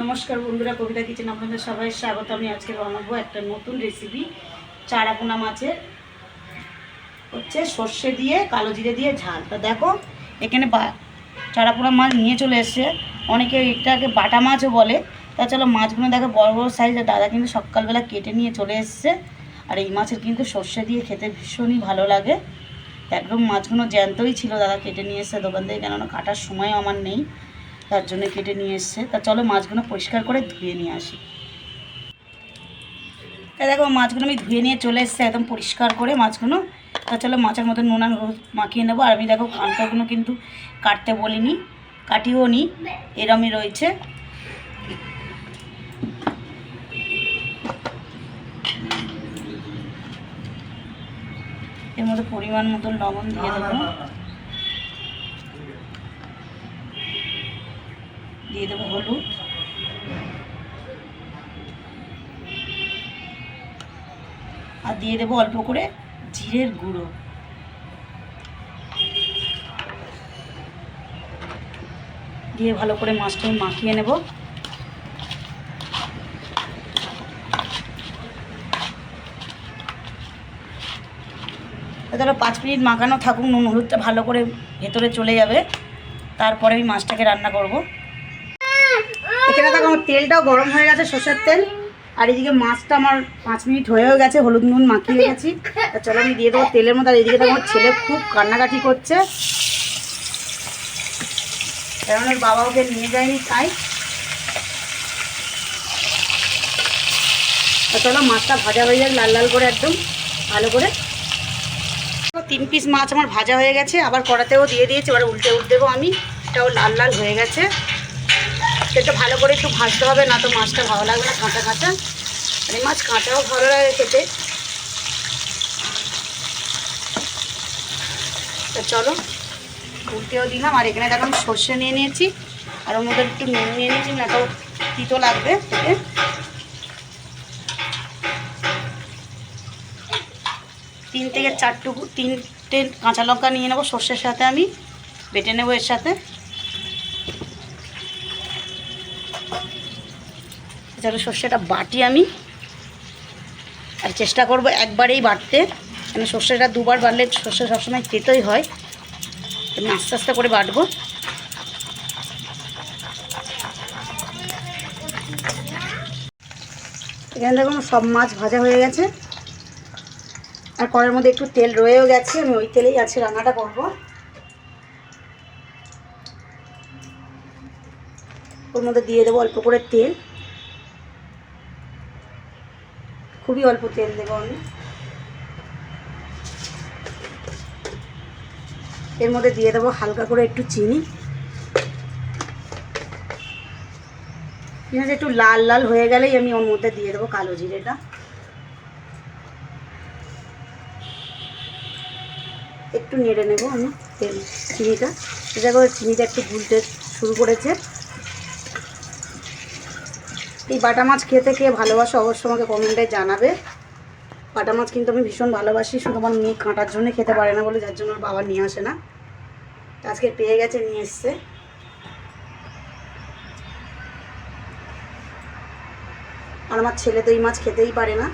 নমস্কার বন্ধুরা, কবিতা কিচেন আপনাদের সবাই স্বাগত। আমি আজকে বানাবো একটা নতুন রেসিপি চারাপোনা মাছের হচ্ছে সর্ষে দিয়ে, কালো জিরে দিয়ে ঝাল। তা দেখো, এখানে বা চারাপোনা মাছ নিয়ে চলে এসছে। অনেকে এটাকে বাটা মাছও বলে। তা চলো মাছগুলো দেখো, বড় বড় সাইজের দাদা কিন্তু সকালবেলা কেটে নিয়ে চলে এসছে। আর এই মাছের কিন্তু সর্ষে দিয়ে খেতে ভীষণই ভালো লাগে। একদম মাছগুলো জ্যান্তই ছিল দাদা, কেটে নিয়ে এসছে দোকান থেকে। কেননা কাটার সময় আমার নেই। তার জন্য কেটে নিয়ে এসছে। তা চলো মাছগুলো পরিষ্কার করে ধুয়ে নিয়ে আসি। তা দেখো, মাছগুলো আমি ধুয়ে নিয়ে চলে এসছে একদম পরিষ্কার করে মাছগুলো। তা চলো মাছের মধ্যে নুন আর মাখিয়ে নেব। আর আমি দেখো কাঁটাগুলো কিন্তু কাটতে বলিনি, কাটিও নি, এরমই রয়েছে। এর মধ্যে পরিমাণ মতো লবণ দিয়ে দেবো। দিয়ে দেবো হলুদ। আর দিয়ে দেবো অল্প করে জিরের গুঁড়ো। দিয়ে ভালো করে মাছটা মাখিয়ে নেব। ধরো পাঁচ মিনিট মাখানো থাকুক, নুন, হলুদটা ভালো করে ভেতরে চলে যাবে। তারপরে আমি মাছটাকে রান্না করব। এখানে দেখো আমার তেলটাও গরম হয়ে গেছে, সর্ষের তেল। আর এদিকে মাছটা আমার পাঁচ মিনিট হয়েও গেছে, হলুদ নুন মাখিয়ে গেছি তা চলো আমি দিয়ে দেবো তেলের মধ্যে। আর এদিকে দেখো আমার ছেলে খুব কান্নাকাটি করছে। কারণ ওর বাবা ওকে নিয়ে যায়নি, তাই। তা চলো মাছটা ভাজা হয়ে যাক, লাল লাল করে একদম, ভালো করে। তিন পিস মাছ আমার ভাজা হয়ে গেছে, আবার কড়াতেও দিয়ে দিয়েছি, এবার উল্টে উল্টে দেবো আমি। এটাও লাল লাল হয়ে গেছে। সেটা ভালো করে একটু ভাজতে হবে, না তো মাছটা ভালো লাগবে না কাঁচা কাঁচা। আর এই মাছ কাঁচাও ভালো লাগে খেতে। তো চলো উল্টেও দিলাম, আর এখানে দেখো আমি সর্ষে নিয়ে নিয়েছি, আর ওর মধ্যে একটু নুন নিয়ে নিয়েছি, না তো তিতো লাগবে খেতে। তিন থেকে চারটুকু, তিনটে কাঁচা লঙ্কা নিয়ে নেব সর্ষের সাথে আমি, বেটে নেব এর সাথে। চলো সর্ষেটা বাটি আমি আর চেষ্টা করব একবারেই বাটতে। কেন সর্ষেটা দুবার বাটলে সর্ষে সবসময় তেতোই হয়। আমি আস্তে আস্তে করে বাটবো। এখানে দেখুন সব মাছ ভাজা হয়ে গেছে। আর কড়ার মধ্যে একটু তেল রয়েও গেছে। আমি ওই তেলেই আছে রান্নাটা করব। ওর মধ্যে দিয়ে দেবো অল্প করে তেল। খুবই অল্প তেল দেবো আমি। এর মধ্যে দিয়ে দেবো হালকা করে একটু চিনি। পেঁয়াজ একটু লাল লাল হয়ে গেলেই আমি ওর মধ্যে দিয়ে দেবো কালো জিরেটা। একটু নেড়ে নেব আমি তেল, চিনিটা। করে চিনিটা একটু গুলতে শুরু করেছে। এই বাটা মাছ খেতে কে ভালোবাসো অবশ্যই আমাকে কমেন্টে জানাবে। বাটা মাছ কিন্তু আমি ভীষণ ভালোবাসি, শুধু আমার মেয়ে কাঁটার জন্য খেতে পারে না বলে যার জন্য বাবা নিয়ে আসে না। আজকে পেয়ে গেছে, নিয়ে এসছে। আর আমার ছেলে তো এই মাছ খেতেই পারে না।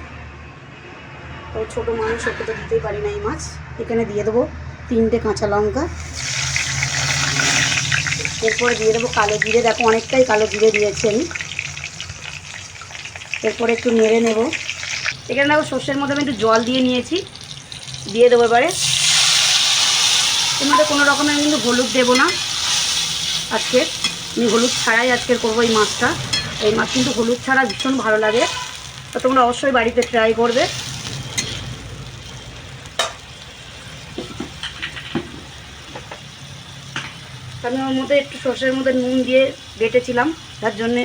তো ছোটো মানুষ ওকে তো দিতেই পারি না এই মাছ। এখানে দিয়ে দেবো তিনটে কাঁচা লঙ্কা। এরপরে দিয়ে দেবো কালো জিরে। দেখো অনেকটাই কালো জিরে দিয়েছি আমি। এরপরে একটু নেড়ে নেব। এখানে দেখো সর্ষের মধ্যে আমি একটু জল দিয়ে নিয়েছি। দিয়ে দেবো এবারে। এর মধ্যে কোনো রকমের কিন্তু হলুদ দেবো না। আজকে আমি হলুদ ছাড়াই আজকের করব এই মাছটা। এই মাছ কিন্তু হলুদ ছাড়া ভীষণ ভালো লাগে। তো তোমরা অবশ্যই বাড়িতে ট্রাই করবে। আমি ওর মধ্যে একটু সর্ষের মধ্যে নুন দিয়ে বেটেছিলাম, তার জন্যে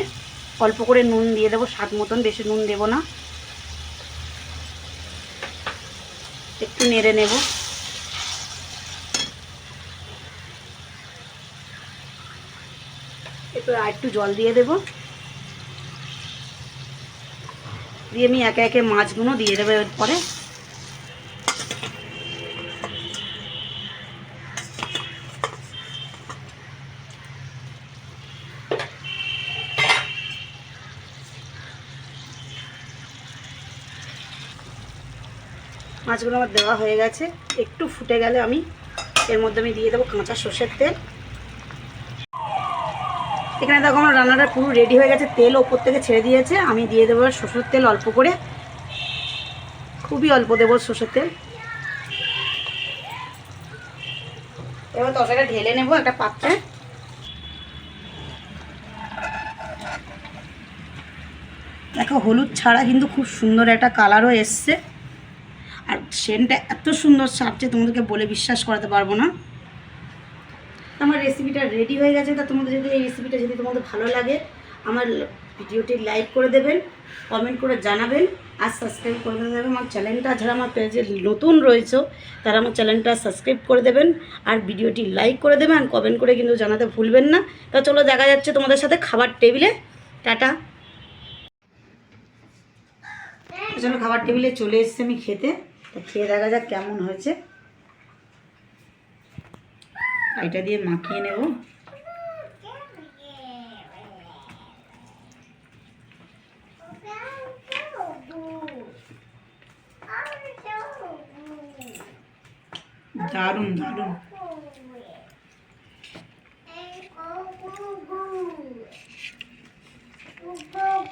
অল্প করে নুন দিয়ে দেবো, স্বাদ মতন বেশি নুন দেব না। একটু নেড়ে নেব। এরপর আর একটু জল দিয়ে দেব। দিয়ে আমি একে একে মাছগুলো দিয়ে দেবো এরপরে। মাছগুলো আমার দেওয়া হয়ে গেছে। একটু ফুটে গেলে আমি এর মধ্যে আমি দিয়ে দেবো কাঁচা সর্ষের তেল। এখানে দেখো আমার রান্নাটা পুরো রেডি হয়ে গেছে, তেল ওপর থেকে ছেড়ে দিয়েছে। আমি দিয়ে দেবো সর্ষের তেল অল্প করে। খুবই অল্প দেবো সর্ষের তেল। এবার তরকারিটা ঢেলে নেব একটা পাত্রে। দেখো, হলুদ ছাড়া কিন্তু খুব সুন্দর একটা কালারও এসছে। আর সেন্টটা এত সুন্দর ছাড়ছে তোমাদেরকে বলে বিশ্বাস করাতে পারব না। আমার রেসিপিটা রেডি হয়ে গেছে তা তোমাদের যদি এই রেসিপিটা যদি তোমাদের ভালো লাগে আমার ভিডিওটি লাইক করে দেবেন কমেন্ট করে জানাবেন আর সাবস্ক্রাইব করে দেবেন আমার চ্যানেলটা যারা আমার পেজে নতুন রয়েছে তারা আমার চ্যানেলটা সাবস্ক্রাইব করে দেবেন আর ভিডিওটি লাইক করে দেবেন আর কমেন্ট করে কিন্তু জানাতে ভুলবেন না। তা চলো দেখা যাচ্ছে তোমাদের সাথে খাবার টেবিলে টাটা। চলো খাবার টেবিলে চলে এসেছি আমি খেতে। তা খেয়ে দেখা যাক কেমন হয়েছে। এটা দিয়ে মাখিয়ে নেব। দারুণ দারুণ।